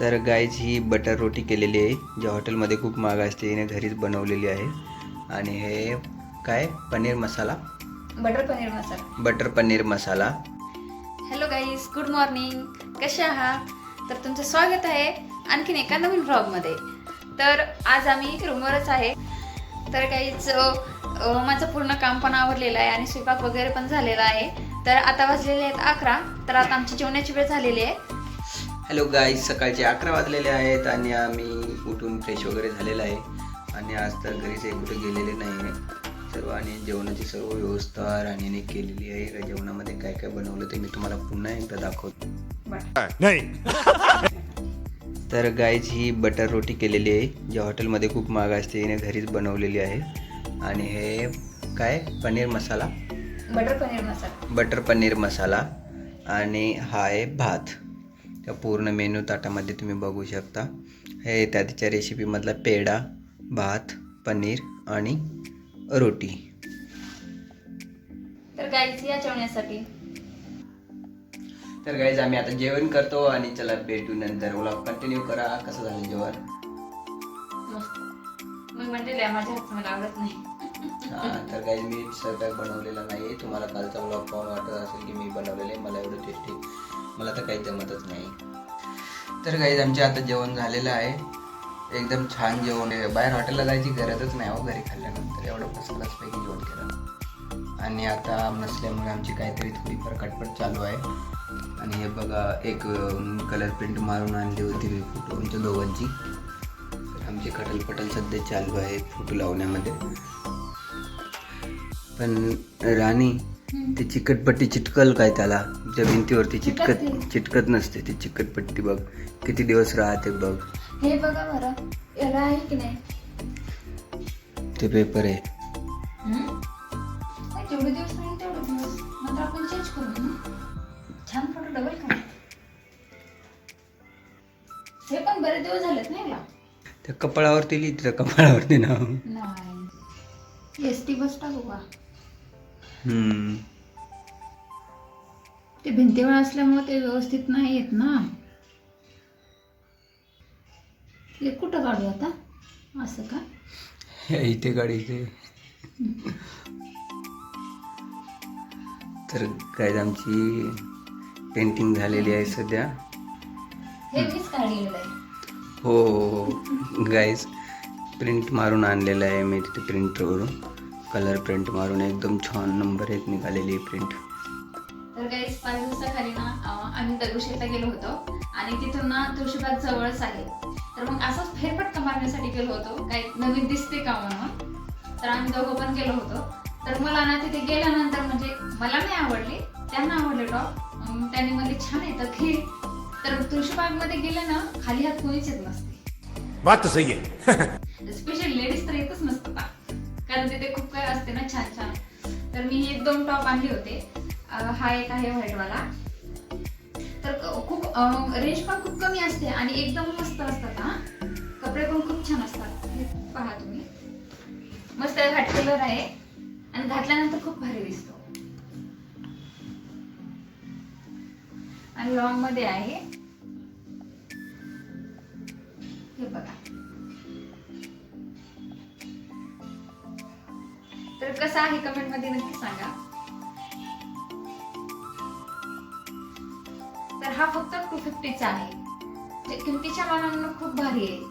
तर गाईज ही बटर रोटी केलेली आहे. ज्या हॉटेलमध्ये खूप महाग असते हिने घरीच बनवलेली आहे. आणि हे काय? Paneer masala? Butter paneer masala. Butter paneer masala. Hello guys good morning कसे आहात? तर तुमचं स्वागत आहे आणखीन एका नवीन व्लॉगमध्ये तर आज आम्ही रूमवरच आहे. तर काहीच माझं पूर्ण काम पण आवरलेलं आहे आणि स्वयंपाक वगैरे पण झालेला आहे. तर आता वाजलेले आहेत अकरा. तर आता आमची जेवणाची वेळ झालेली आहे. हॅलो गाईज सकाळचे अकरा वाजलेले आहेत आणि आम्ही उठून फ्रेश वगैरे झालेलं आहे. आणि आज तर घरीच कुठे गेलेले नाही आहे. सर्व आणि जेवणाची सर्व व्यवस्था राणीने केलेली आहे. या जेवणामध्ये काय काय बनवलं ते मी तुम्हाला पुन्हा एकदा दाखवतो. तर गाईज ही बटर रोटी केलेली आहे ज्या हॉटेलमध्ये खूप महाग असते. हिने घरीच बनवलेली आहे. आणि हे काय? पनीर मसाला? बटर पनीर मसाला. बटर पनीर मसाला. आणि हा आहे भात. त्या पूर्ण मेनू ताटामध्ये तुम्ही बघू शकता. हे त्या तिच्या रेसिपीमधला पेढा भात पनीर आणि रोटी. तर गाईज या जेवण्यासाठी तर गाईज आम्ही आता जेवण करतो आणि चला भेटू नंतर. मला कंटिन्यू करा. कसं झालं जेवण? मस्त. म्हणते माझ्या हातचं मला आवडत नाही. तर काही मी स्वयंपाक बनवलेला नाही तुम्हाला कालचा ब्लॉग पाहून वाटत असेल की मी बनवलेले मला एवढं टेस्टी मला तर काही जमतच नाही. तर काही आमचे आता जेवण झालेलं आहे. एकदम छान जेवण आहे. बाहेर हॉटेलला जायची गरजच नाही हो घरी खाल्ल्यानंतर. एवढं पैकी जेवण केलं. आणि आता नसल्यामुळे आमची काहीतरी थोडीफार कटपट चालू आहे. आणि हे बघा एक कलर प्रिंट मारून आणली होती फोटो आमच्या दोघांची. तर आमची कटलपटल सध्या चालू आहे फोटो लावण्यामध्ये. पण राणी ती चिकटपट्टी चिटकल काय त्याला? त्या भिंतीवरती चिटकत चिटकते. नसते ती चिकटपट्टी बघ. किती दिवस राहते बघ. हे बघा बरं. याला आहे की नाही? ते पेपर आहे. हम्म? नाही, जेवढे दिवस नाही तेवढे दिवस. नंतर आपण चेंज करू ना छान फोटो डबल करा. हे पण बरेच दिवस झालेत नाही याला त्या कपाळावरती लिहित कपाळावरती नाव. नाही. एस टी बस टाकू का. ते भिंतीवर असल्यामुळे ते व्यवस्थित नाही येत ना. हे कुठं काढू आता? असं का? हे इथे गाडी इथे. तर काय आमची पेंटिंग झालेली आहे सध्या. हे हो हो गाईज प्रिंट मारून आणलेलं आहे मी तिथे प्रिंटवरून कलर प्रिंट मारून एकदम छान नंबर एक निघालेली प्रिंट तर काही पाच दिवसाखाली ना आम्ही दगडूशेठला गेलो होतो आणि तिथून ना तुळशीबाग जवळच आहे. तर मग असंच फेरफटका मारण्यासाठी गेलो होतो. काही नवीन दिसते का म्हणून? तर आम्ही दोघं पण गेलो होतो. तर मला ना तिथे गेल्यानंतर म्हणजे मला नाही आवडले त्यांना आवडले टॉप त्यांनी म्हणजे छान येतं की तर तुळशीबागमध्ये गेले ना खाली हात कोणीच येत नसते. बात तो सही स्पेशल लेडीज तर येतच नसतं का? कारण तिथे खूप काही असते ना छान छान. तर मी हे दोन टॉप आणले होते. हा एक आहे व्हाईटवाला. तर खूप रेंज पण खूप कमी असते आणि एकदम मस्त असतात हा. कपडे पण खूप छान असतात. हे पहा तुम्ही. मस्त व्हाईट कलर आहे. आणि घातल्यानंतर खूप भारी दिसतो. आणि लॉंगमध्ये आहे. हे बघा. तर कसं आहे कमेंटमध्ये नक्की सांगा. तर हा फक्त टू फिफ्टीचा आहे. म्हणजे किमतीच्या मानानं खूप भारी आहे.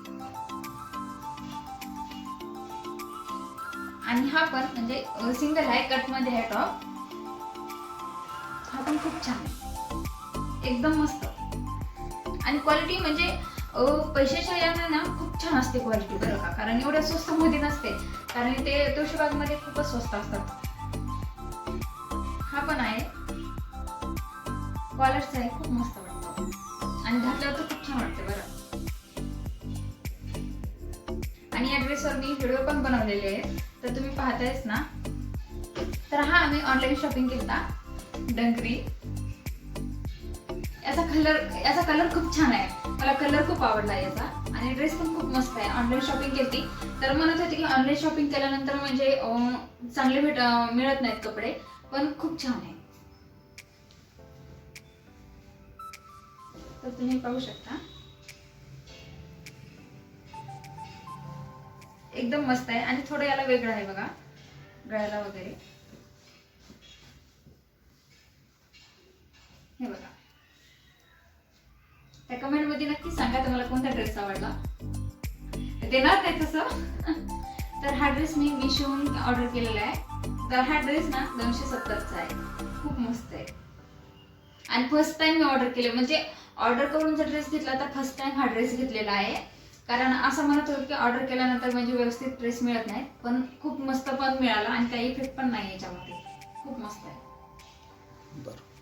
आणि हा पण म्हणजे सिंगल आहे कटमध्ये आहे टॉप हा पण खूप छान आहे. एकदम मस्त. आणि क्वालिटी म्हणजे पैशाच्या यानं ना खूप छान असते क्वालिटी बरं का? कारण एवढ्या स्वस्त मध्ये नसते. कारण ते तुळशीबागमध्ये खूपच स्वस्त असतात. हा पण आहे. कॉलरचा आहे खूप मस्त वाटतो. आणि घातल्यावर तर खूप छान वाटते बरं. आणि या ड्रेसवर मी व्हिडिओ पण बनवलेले आहेत. तर तुम्ही पाहतायच ना? तर हा आम्ही ऑनलाईन शॉपिंग केला डंकरी याचा कलर याचा कलर खूप छान आहे. मला कलर खूप आवडला याचा. आणि ड्रेस पण खूप मस्त आहे. ऑनलाईन शॉपिंग केली तर म्हणत होते की ऑनलाईन शॉपिंग केल्यानंतर म्हणजे चांगले भेट मिळत नाहीत कपडे. पण खूप छान आहे. तर तुम्ही पाहू शकता. एकदम मस्त आहे. आणि थोडं याला वेगळं आहे बघा. गळ्याला वगैरे. हे बघा. त्या कमेंट कमेंटमध्ये नक्की सांगा तुम्हाला कोणता ड्रेस आवडला. देणार नाही तसं. तर हा ड्रेस मी मिशोहून ऑर्डर केलेला आहे. तर हा ड्रेस ना दोनशे सत्तरचा आहे. खूप मस्त आहे. आणि फर्स्ट टाइम मी ऑर्डर केले. म्हणजे ऑर्डर करून जर ड्रेस घेतला तर फर्स्ट टाइम हा ड्रेस घेतलेला आहे. कारण असं म्हणत होतं की ऑर्डर केल्यानंतर म्हणजे व्यवस्थित ड्रेस मिळत नाही. पण खूप मस्त पण मिळाला आणि काही इफेक्ट पण नाही याच्यामध्ये. खूप मस्त आहे. बरं.